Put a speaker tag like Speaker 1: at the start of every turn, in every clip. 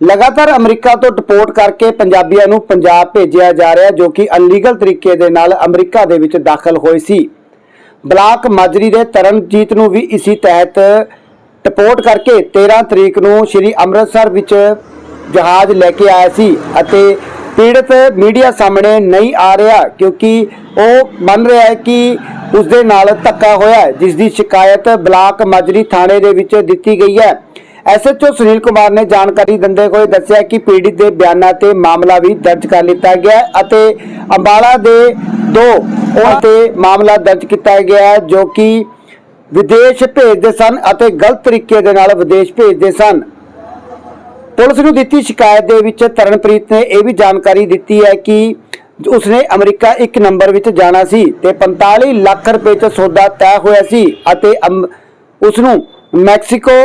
Speaker 1: ਲਗਾਤਾਰ ਅਮਰੀਕਾ ਤੋਂ ਡਿਪੋਰਟ ਕਰਕੇ ਪੰਜਾਬੀਆਂ ਨੂੰ ਪੰਜਾਬ ਭੇਜਿਆ ਜਾ ਰਿਹਾ ਜੋ ਕਿ ਅਨਲੀਗਲ ਤਰੀਕੇ ਦੇ ਨਾਲ ਅਮਰੀਕਾ ਦੇ ਵਿੱਚ ਦਾਖਲ ਹੋਏ ਸੀ। ਬਲਾਕ ਮਾਜਰੀ ਦੇ ਤਰਨਜੀਤ ਨੂੰ ਵੀ ਇਸੇ ਤਹਿਤ ਡਿਪੋਰਟ ਕਰਕੇ 13 ਤਰੀਕ ਨੂੰ ਸ੍ਰੀ ਅੰਮ੍ਰਿਤਸਰ ਵਿੱਚ ਜਹਾਜ਼ ਲੈ ਕੇ ਆਇਆ ਸੀ ਅਤੇ ਪੀੜਤ ਮੀਡੀਆ ਸਾਹਮਣੇ ਨਹੀਂ ਆ ਰਿਹਾ ਕਿਉਂਕਿ ਉਹ ਮੰਨ ਰਿਹਾ ਹੈ ਕਿ ਉਸ ਦੇ ਨਾਲ ਧੱਕਾ ਹੋਇਆ ਜਿਸ ਦੀ ਸ਼ਿਕਾਇਤ ਬਲਾਕ ਮਾਜਰੀ ਥਾਣੇ ਦੇ ਵਿੱਚ ਦਿੱਤੀ ਗਈ ਹੈ। ਐਸਐਚਓ ਸੁਨੀਲ ਕੁਮਾਰ ਨੇ ਜਾਣਕਾਰੀ ਦਿੰਦੇ ਹੋਏ ਦੱਸਿਆ ਕਿ ਪੀੜਿਤ ਦੇ ਬਿਆਨਾਂ ਤੇ ਮਾਮਲਾ ਵੀ ਦਰਜ ਕਰ ਲਿੱਤਾ ਗਿਆ ਅਤੇ ਅੰਬਾਲਾ ਦੇ ਦੋ ਉਹਨਾਂ ਤੇ ਮਾਮਲਾ ਦਰਜ ਕੀਤਾ ਗਿਆ ਜੋ ਕਿ ਵਿਦੇਸ਼ ਭੇਜਦੇ ਸਨ ਅਤੇ ਗਲਤ ਤਰੀਕੇ ਦੇ ਨਾਲ ਵਿਦੇਸ਼ ਭੇਜਦੇ ਸਨ। ਪੁਲਿਸ ਨੂੰ ਦਿੱਤੀ ਸ਼ਿਕਾਇਤ ਦੇ ਵਿੱਚ ਤਰਨਪ੍ਰੀਤ ਨੇ ਇਹ ਵੀ ਜਾਣਕਾਰੀ ਦਿੱਤੀ ਹੈ ਕਿ ਉਸਨੇ ਅਮਰੀਕਾ ਇੱਕ ਨੰਬਰ ਵਿੱਚ ਜਾਣਾ ਸੀ ਤੇ 45 ਲੱਖ ਰੁਪਏ ਚ ਸੌਦਾ ਤੈਅ ਹੋਇਆ ਸੀ ਅਤੇ ਉਸ ਨੂੰ ਮੈਕਸੀਕੋ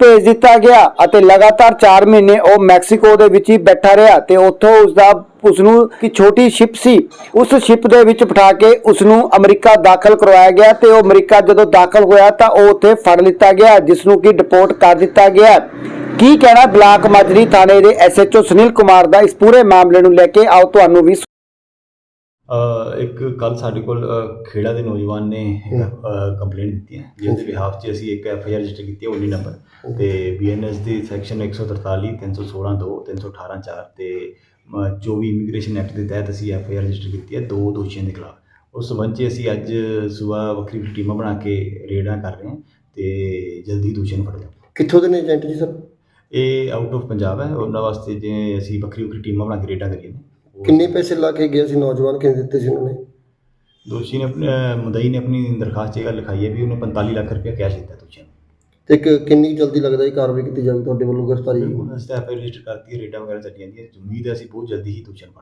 Speaker 1: ਭੇਜ ਦਿੱਤਾ ਗਿਆ ਅਤੇ ਲਗਾਤਾਰ 4 ਮਹੀਨੇ ਉਹ ਮੈਕਸੀਕੋ ਦੇ ਵਿੱਚ ਹੀ ਬੈਠਾ ਰਿਹਾ ਤੇ ਉੱਥੋਂ ਉਸ ਦਾ ਉਸ ਨੂੰ ਇੱਕ ਛੋਟੀ ਸ਼ਿਪ ਸੀ। ਉਸ ਸ਼ਿਪ ਦੇ ਵਿੱਚ ਬਿਠਾ ਕੇ ਉਸ ਨੂੰ ਅਮਰੀਕਾ ਦਾਖਲ ਕਰਵਾਇਆ ਗਿਆ ਤੇ ਉਹ ਅਮਰੀਕਾ ਜਦੋਂ ਦਾਖਲ ਹੋਇਆ ਤਾਂ ਉਹ ਉੱਥੇ ਫੜ ਲਿੱਤਾ ਗਿਆ ਜਿਸ ਨੂੰ ਕਿ ਡਿਪੋਰਟ ਕਰ ਦਿੱਤਾ ਗਿਆ। ਕੀ ਕਹਿਣਾ ਬਲਾਕ ਮਾਜਰੀ ਥਾਣੇ ਦੇ ਐਸਐਚਓ ਸੁਨੀਲ ਕੁਮਾਰ ਦਾ? ਇਸ ਪੂਰੇ ਮਾਮਲੇ ਨੂੰ ਲੈ ਕੇ ਆਓ, ਤੁਹਾਨੂੰ ਵੀ
Speaker 2: ਇੱਕ ਕੱਲ ਸਾਡੇ ਕੋਲ ਖੇੜਾ ਦੇ ਨੌਜਵਾਨ ਨੇ ਕੰਪਲੇਂਟ ਦਿੱਤੀ ਹੈ ਜਿਸ ਦੇ ਬਿਹਾਫ 'ਚ ਅਸੀਂ ਇੱਕ ਐਫ ਆਈ ਆਰ ਰਜਿਸਟਰ ਕੀਤੀ ਹੈ 19 ਨੰਬਰ ਤੇ ਬੀਐਨਐਸ ਦੀ ਸੈਕਸ਼ਨ 143 316 2 318 4 ਤੇ ਅ, 24 ਇਮੀਗ੍ਰੇਸ਼ਨ ਐਕਟ ਦੇ ਤਹਿਤ ਅਸੀਂ ਐਫ ਆਈ ਆਰ ਰਜਿਸਟਰ ਕੀਤੀ ਹੈ ਦੋ ਦੋਸ਼ੀਆਂ ਦੇ ਖਿਲਾਫ। ਉਸ ਸੰਬੰਧ 'ਚ ਅਸੀਂ ਅੱਜ ਸਵੇਰ ਵੱਖਰੀ ਟੀਮਾਂ ਬਣਾ ਕੇ ਰੇਡਾਂ ਕਰ ਰਹੇ ਹਾਂ ਤੇ ਜਲਦੀ ਦੋਸ਼ੀਆਂ ਨੂੰ ਫੜ ਲਿਆ।
Speaker 3: ਕਿੱਥੋਂ ਦੇ ਨੇ ਏਜੰਟ ਜੀ ਸਰ?
Speaker 2: ਇਹ ਆਊਟ ਆਫ ਪੰਜਾਬ ਹੈ ਉਹਨਾਂ ਵਾਸਤੇ ਜੇ ਅਸੀਂ ਵੱਖਰੀ ਵੱਖਰੀ ਟੀਮਾਂ ਬਣਾ ਕੇ ਰੇਡਾਂ ਨੇ। ਉਹ-
Speaker 3: ਕਿੰਨੇ ਪੈਸੇ ਲਾ ਕੇ ਗਿਆ ਸੀ? ਨੌਜਵਾਨ ਕਿੰਨੇ ਦਿੱਤੇ ਸੀ ਉਹਨਾਂ ਨੇ?
Speaker 2: ਦੋਸ਼ੀ ਨੇ ਆਪਣੇ ਅਹ ਮੁਦਈ ਨੇ ਆਪਣੀ ਦਰਖਾਸਤ 'ਚ ਇਹ ਗੱਲ ਲਿਖਾਈ ਹੈ ਵੀ ਉਹਨੇ 45 ਲੱਖ ਰੁਪਏ ਕੈਸ਼ ਦਿੱਤਾ ਦੋਸ਼ੀਆਂ ਨੂੰ।
Speaker 3: ਤੇ ਇੱਕ ਕਿੰਨੀ ਜਲਦੀ ਲੱਗਦਾ ਇਹ ਕਾਰਵਾਈ ਕੀਤੀ ਜਾਵੇ ਤੁਹਾਡੇ ਵੱਲੋਂ ਗ੍ਰਿਫਤਾਰੀ?
Speaker 2: ਉਹਨਾਂ ਸਟੈਪ ਰਜਿਸਟਰ ਕਰਤੀ ਹੈ ਰੇਡਾਂ ਵਗੈਰਾ ਚੱਲੀਆਂ ਜਾਂਦੀਆਂ ਉਮੀਦ ਹੈ ਅਸੀਂ ਬਹੁਤ ਜਲਦੀ ਹੀ ਦੋਸ਼ੀਆਂ ਨੂੰ